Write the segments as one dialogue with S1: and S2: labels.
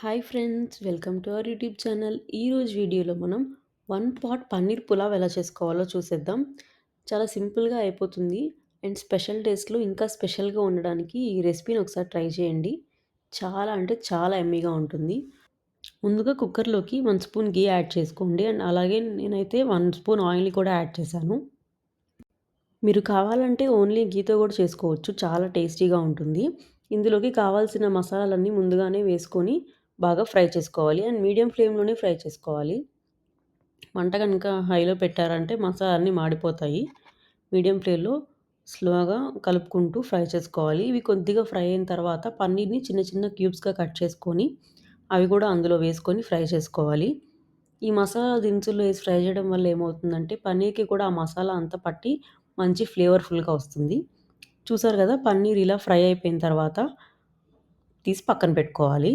S1: Hi friends welcome to our YouTube channel. ఈరోజు వీడియోలో మనం వన్ పాట్ పన్నీర్ పులావ్ ఎలా చేసుకోవాలో చూసేద్దాం. చాలా సింపుల్గా అయిపోతుంది అండ్ స్పెషల్ డేస్లో ఇంకా స్పెషల్గా ఉండడానికి ఈ రెసిపీని ఒకసారి ట్రై చేయండి. చాలా అంటే చాలా ఎమ్మీగా ఉంటుంది. ముందుగా కుక్కర్లోకి వన్ స్పూన్ గీ యాడ్ చేసుకోండి అండ్ అలాగే నేనైతే వన్ స్పూన్ ఆయిల్ కూడా యాడ్ చేశాను. మీరు కావాలంటే ఓన్లీ గీతో కూడా చేసుకోవచ్చు చాలా టేస్టీగా ఉంటుంది. ఇందులోకి కావాల్సిన మసాలాలన్నీ ముందుగానే వేసుకొని బాగా ఫ్రై చేసుకోవాలి. అండ్ మీడియం ఫ్లేమ్లోనే ఫ్రై చేసుకోవాలి. మంట కనుక హైలో పెట్టారంటే మసాలా అన్నీ మాడిపోతాయి. మీడియం ఫ్లేమ్లో స్లోగా కలుపుకుంటూ ఫ్రై చేసుకోవాలి. ఇవి కొద్దిగా ఫ్రై అయిన తర్వాత పన్నీర్ని చిన్న చిన్న క్యూబ్స్గా కట్ చేసుకొని అవి కూడా అందులో వేసుకొని ఫ్రై చేసుకోవాలి. ఈ మసాలా దినుసులు వేసి ఫ్రై చేయడం వల్ల ఏమవుతుందంటే పన్నీర్కి కూడా ఆ మసాలా అంతా పట్టి మంచి ఫ్లేవర్ఫుల్గా వస్తుంది. చూసారు కదా పన్నీర్ ఇలా ఫ్రై అయిపోయిన తర్వాత తీసి పక్కన పెట్టుకోవాలి.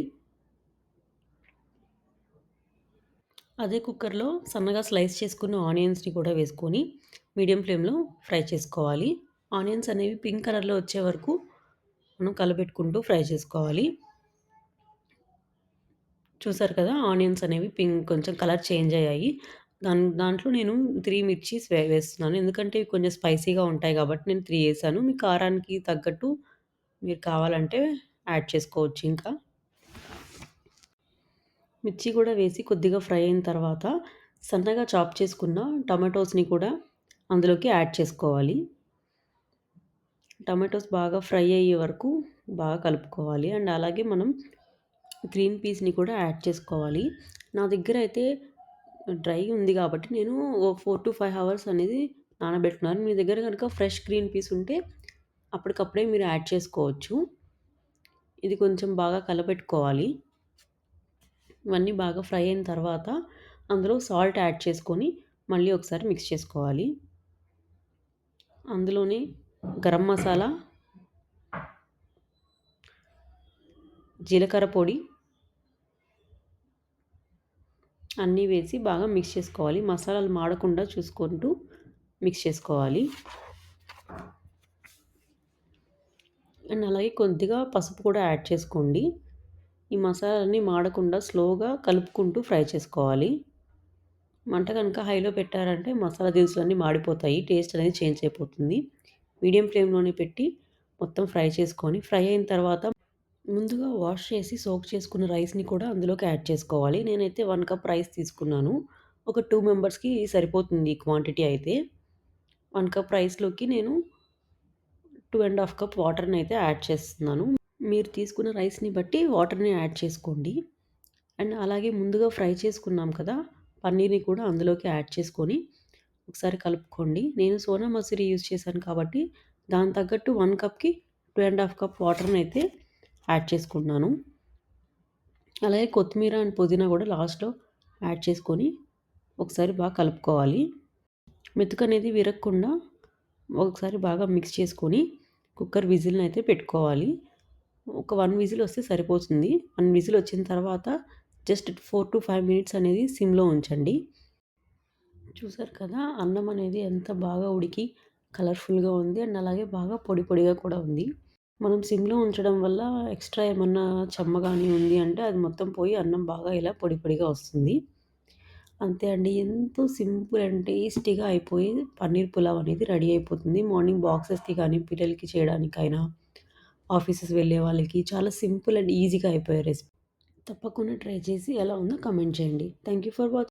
S1: అదే కుక్కర్లో సన్నగా స్లైస్ చేసుకున్న ఆనియన్స్ని కూడా వేసుకొని మీడియం ఫ్లేమ్లో ఫ్రై చేసుకోవాలి. ఆనియన్స్ అనేవి పింక్ కలర్లో వచ్చే వరకు మనం కలబెట్టుకుంటూ ఫ్రై చేసుకోవాలి. చూసారు కదా ఆనియన్స్ అనేవి పింక్ కొంచెం కలర్ చేంజ్ అయ్యాయి. దాని దాంట్లో నేను త్రీ మిర్చీస్ వే వేస్తున్నాను. ఎందుకంటే ఇవి కొంచెం స్పైసీగా ఉంటాయి కాబట్టి నేను త్రీ వేసాను. మీ కారానికి తగ్గట్టు మీరు కావాలంటే యాడ్ చేసుకోవచ్చు ఇంకా. మిర్చి కూడా వేసి కొద్దిగా ఫ్రై అయిన తర్వాత సన్నగా చాప్ చేసుకున్న టమాటోస్ని కూడా అందులోకి యాడ్ చేసుకోవాలి. టమాటోస్ బాగా ఫ్రై అయ్యే వరకు బాగా కలుపుకోవాలి. అండ్ అలాగే మనం గ్రీన్ పీస్ని కూడా యాడ్ చేసుకోవాలి. నా దగ్గర అయితే డ్రై ఉంది కాబట్టి నేను ఫోర్ టు ఫైవ్ అవర్స్ అనేది నానబెట్టుకున్నాను. మీ దగ్గర కనుక ఫ్రెష్ గ్రీన్ పీస్ ఉంటే అప్పటికప్పుడే మీరు యాడ్ చేసుకోవచ్చు. ఇది కొంచెం బాగా కలపెట్టుకోవాలి. ఇవన్నీ బాగా ఫ్రై అయిన తర్వాత అందులో సాల్ట్ యాడ్ చేసుకొని మళ్ళీ ఒకసారి మిక్స్ చేసుకోవాలి. అందులోనే గరం మసాలా జీలకర్ర పొడి అన్నీ వేసి బాగా మిక్స్ చేసుకోవాలి. మసాలాలు మాడకుండా చూసుకుంటూ మిక్స్ చేసుకోవాలి. అండ్ అలాగే కొద్దిగా పసుపు కూడా యాడ్ చేసుకోండి. ఈ మసాలాలన్నీ మాడకుండా స్లోగా కలుపుకుంటూ ఫ్రై చేసుకోవాలి. మంట కనుక హైలో పెట్టారంటే మసాలా దినుసులన్నీ మాడిపోతాయి. టేస్ట్ అనేది చేంజ్ అయిపోతుంది. మీడియం ఫ్లేమ్లోనే పెట్టి మొత్తం ఫ్రై చేసుకొని ఫ్రై అయిన తర్వాత ముందుగా వాష్ చేసి సోక్ చేసుకున్న రైస్ని కూడా అందులోకి యాడ్ చేసుకోవాలి. నేనైతే వన్ కప్ రైస్ తీసుకున్నాను. ఒక టూ మెంబర్స్కి సరిపోతుంది క్వాంటిటీ అయితే. వన్ కప్ రైస్లోకి నేను టూ అండ్ హాఫ్ కప్ వాటర్ని అయితే యాడ్ చేస్తున్నాను. మీరు తీసుకున్న రైస్ని బట్టి వాటర్ని యాడ్ చేసుకోండి. అండ్ అలాగే ముందుగా ఫ్రై చేసుకున్నాం కదా పన్నీర్ని కూడా అందులోకి యాడ్ చేసుకొని ఒకసారి కలుపుకోండి. నేను సోనా మసూరి యూజ్ చేశాను కాబట్టి దాని తగ్గట్టు వన్ కప్కి టూ అండ్ హాఫ్ కప్ వాటర్ని అయితే యాడ్ చేసుకున్నాను. అలాగే కొత్తిమీర అండ్ పుదీనా కూడా లాస్ట్లో యాడ్ చేసుకొని ఒకసారి బాగా కలుపుకోవాలి. మెతుకు అనేది విరగకుండా ఒకసారి బాగా మిక్స్ చేసుకొని కుక్కర్ విజిల్ని అయితే పెట్టుకోవాలి. ఒక వన్ విజిల్ వస్తే సరిపోతుంది. వన్ విజిల్ వచ్చిన తర్వాత just four to five minutes అనేది సిమ్లో ఉంచండి. చూసారు కదా అన్నం అనేది ఎంత బాగా ఉడికి కలర్ఫుల్గా ఉంది అండ్ అలాగే బాగా పొడి పొడిగా కూడా ఉంది. మనం సిమ్లో ఉంచడం వల్ల ఎక్స్ట్రా ఏమన్నా చెమ్మ కానీ ఉంది అంటే అది మొత్తం పోయి అన్నం బాగా ఇలా పొడి పొడిగా వస్తుంది. అంతే అండి. ఎంతో సింపుల్ అండ్ టేస్టీగా అయిపోయి పన్నీర్ పులావ్ అనేది రెడీ అయిపోతుంది. మార్నింగ్ బాక్సెస్కి కానీ పిల్లలకి చేయడానికైనా ఆఫీసెస్ వెళ్ళే వాళ్ళకి చాలా సింపుల్ అండ్ ఈజీగా అయిపోయే రెసిపీ. తప్పకుండా ట్రై చేసి ఎలా ఉందో కమెంట్ చేయండి. Thank you for watching